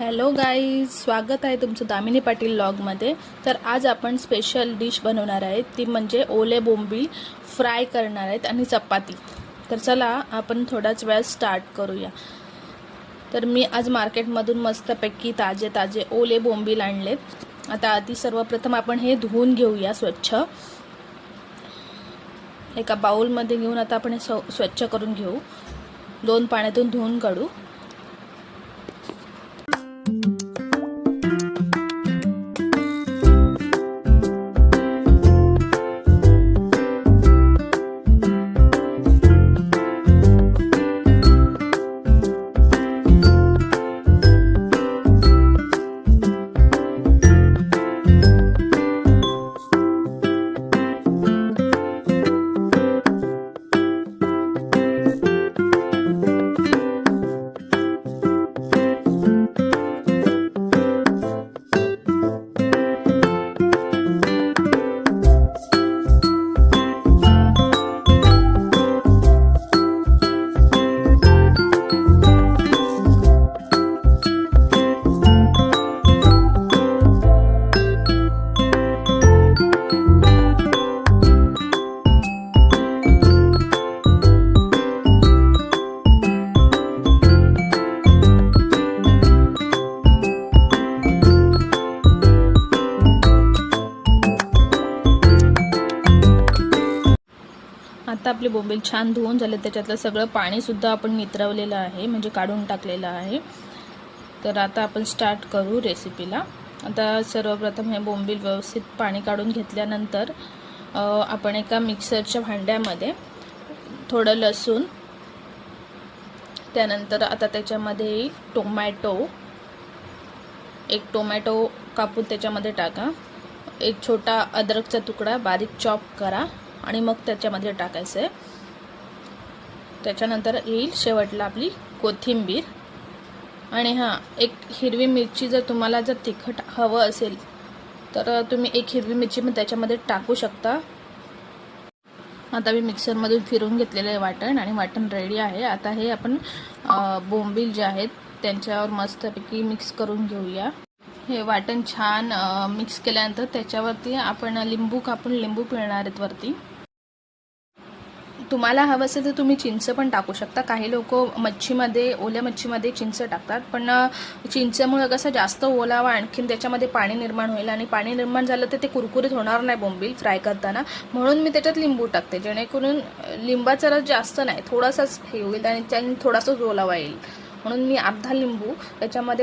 Hello guys स्वागत आहे तुमचं दामिनी पाटील लॉगमध्ये. तर आज आपण स्पेशल डिश बनवणार आहे ती म्हणजे ओले बोंबील फ्राय करणार आहेत आणि चपाती. तर चला आपण थोडाच वेळ स्टार्ट करूया. तर मी आज मार्केटमधून मस्तपैकी ताजे ताजे ओले बोंबील आणलेत. आता आधी सर्वप्रथम आपण हे धुवून घेऊया स्वच्छ. एका बाउलमध्ये घेऊन आता आपण हे स्व- स्वच्छ करून घेऊ. दोन पाण्यातून धुवून काढू. आता आपले बोंबील छान धुवून झाले त्याच्यातलं सगळं पाणीसुद्धा आपण नितरवलेलं आहे म्हणजे काढून टाकलेलं आहे. तर आता आपण स्टार्ट करू रेसिपीला आता सर्वप्रथम हे बोंबील व्यवस्थित पाणी काढून घेतल्यानंतर आपण एका मिक्सरच्या भांड्यामध्ये थोडं लसूण त्यानंतर आता त्याच्यामध्ये टोमॅटो एक टोमॅटो कापून त्याच्यामध्ये टाका. एक छोटा अद्रकचा तुकडा बारीक चॉप करा. आणि मग त्याच्यामध्ये टाकायचं आहे त्याच्यानंतर येईल शेवटला आपली कोथिंबीर. आणि हां एक हिरवी मिरची जर तुम्हाला जर तिखट हवं असेल तर तुम्ही एक हिरवी मिरची पण त्याच्यामध्ये टाकू शकता. आता मी मिक्सरमधून फिरून घेतलेलं आहे वाटण आणि वाटण रेडी आहे. आता हे आपण बोंबील जे आहेत त्यांच्यावर मस्तपैकी मिक्स करून घेऊया. हे वाटण छान मिक्स केल्यानंतर त्याच्यावरती आपण लिंबू कापून लिंबू पिळणार आहेत वरती. तुम्हाला हवं असेल तर तुम्ही चिंच पण टाकू शकता. काही लोक मच्छीमध्ये ओल्या मच्छीमध्ये चिंच टाकतात. पण चिंचमुळे चिंचेमुळे कसं जास्त ओलावा आणखीन त्याच्यामध्ये पाणी निर्माण होईल आणि पाणी निर्माण झालं तर ते कुरकुरीत होणार नाही बोंबील फ्राय करताना. म्हणून मी त्याच्यात लिंबू टाकते. जेणेकरून लिंबाचा रस जास्त नाही थोडासाच हे होईल आणि त्याने थोडासाच ओलावा येईल. म्हणून मी अर्धा लिंबू त्याच्यामध्ये